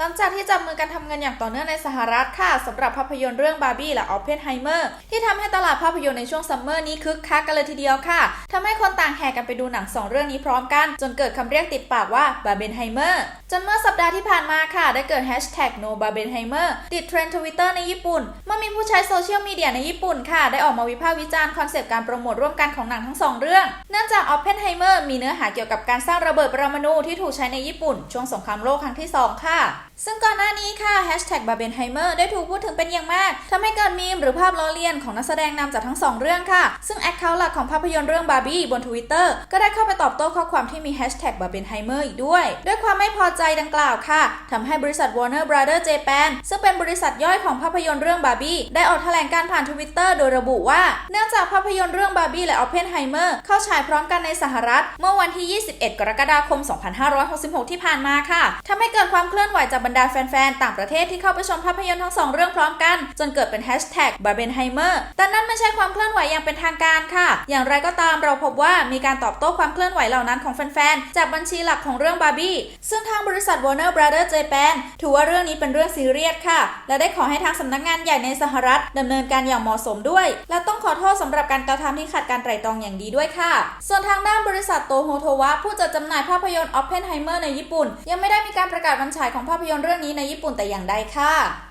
หลังจากที่จับมือกันทำงินอย่างต่อเนื่องในสหรัฐค่ะสำหรับภาพยนตร์เรื่องบาร์บี้และออ p เพนไฮเมอร์ที่ทำให้ตลาดภาพยนตร์ในช่วงซัมเมอร์นี้คึกคักกันเลยทีเดียวค่ะทำให้คนต่างแห่กันไปดูหนังสองเรื่องนี้พร้อมกัน จนเกิดคำเรียกติดปากว่าบาร์เบนไฮเมอร์จนเมื่อสัปดาห์ที่ผ่านมาค่ะ ได้เกิดแฮชแท็ก no b a r b e n h e i m e r ติดเทรนด์ทวิตเตอร์ในญี่ปุ่น เมื่อมีผู้ใช้โซเชียลมีเดียในญี่ปุ่นค่ะ ได้ออกมาวิพากษ์วิจารณ์คอนเซปต์การโปรโมทร่วมกันของหนังทั้งสองเรื่อง เนื่องจากออ p เพนไฮเมอร์มีเนื้อหาเกี่ยวกับการสร้างระเบิดปรมาณูที่ถูกใช้ในญี่ปุ่น ช่วงสงครามโลกครั้งที่สองค่ะ ซึ่งก่อนหน้านี้ค่ะแฮชแท็กบาเบนไฮเมอร์ได้ถูกพูดถึงเป็นอย่างมากทำให้เกิดมีมหรือภาพล้อเลียนของนักแสดงนำจากทั้งสองเรื่องค่ะ ซึ่งแอคเคาท์หลักของภาพยนตร์เรื่องบาร์บี้บน Twitter ก็ได้เข้าไปตอบโต้ข้อความที่มีแฮชแท็กบาเบนไฮเมอร์อีกด้วย ด้วยความไม่พอใจดังกล่าวค่ะทำให้บริษัท Warner Brother Japan ซึ่งเป็นบริษัทย่อยของภาพยนตร์เรื่องบาร์บี้ได้ออกแถลงการผ่าน Twitter โดยระบุว่า เนื่องจากภาพยนตร์เรื่องบาร์บี้และออ p เพนไฮเมอร์เข้าฉายพร้อมกันในสหรัฐ เมื่อวันที่ 21 กรกฎาคม 2566 ที่ผ่านมาค่ะทำให้เกิดความเคลื่อนไหวจากบรรดาแฟนๆ ต่างประเทศที่เข้าไปชมภาพยนตร์ทั้งสองเรื่องพร้อมกัน จนเกิดเป็นแฮชแท็กบาร์เบนไฮเมอร์แต่นั่นไม่ใช่ความเคลื่อนไหวอย่างเป็นทางการค่ะ อย่างไรก็ตามเราพบว่ามีการตอบโต้ความเคลื่อนไหวเหล่านั้นของแฟนๆ จากบัญชีหลักของเรื่องบาร์บี้ซึ่งทางบริษัท Warner Brother Japan ถือว่าเรื่องนี้เป็นเรื่องซีเรียสค่ะ และได้ขอให้ทางสำนักงานใหญ่ในสหรัฐดำเนินการอย่างเหมาะสมด้วย และต้องขอโทษสำหรับการกระทำที่ขัดการไตร่ตรองอย่างดีด้วยค่ะ ส่วนทางด้านบริษัทโตโฮโทวะผู้จัดจำหน่ายภาพยนตร์ Oppenheimer ในญี่ปุ่น ยังไม่ได้มีการประกาศวันฉายของภาพยนตร์เรื่องนี้ในญี่ปุ่นแต่อย่างใดค่ะ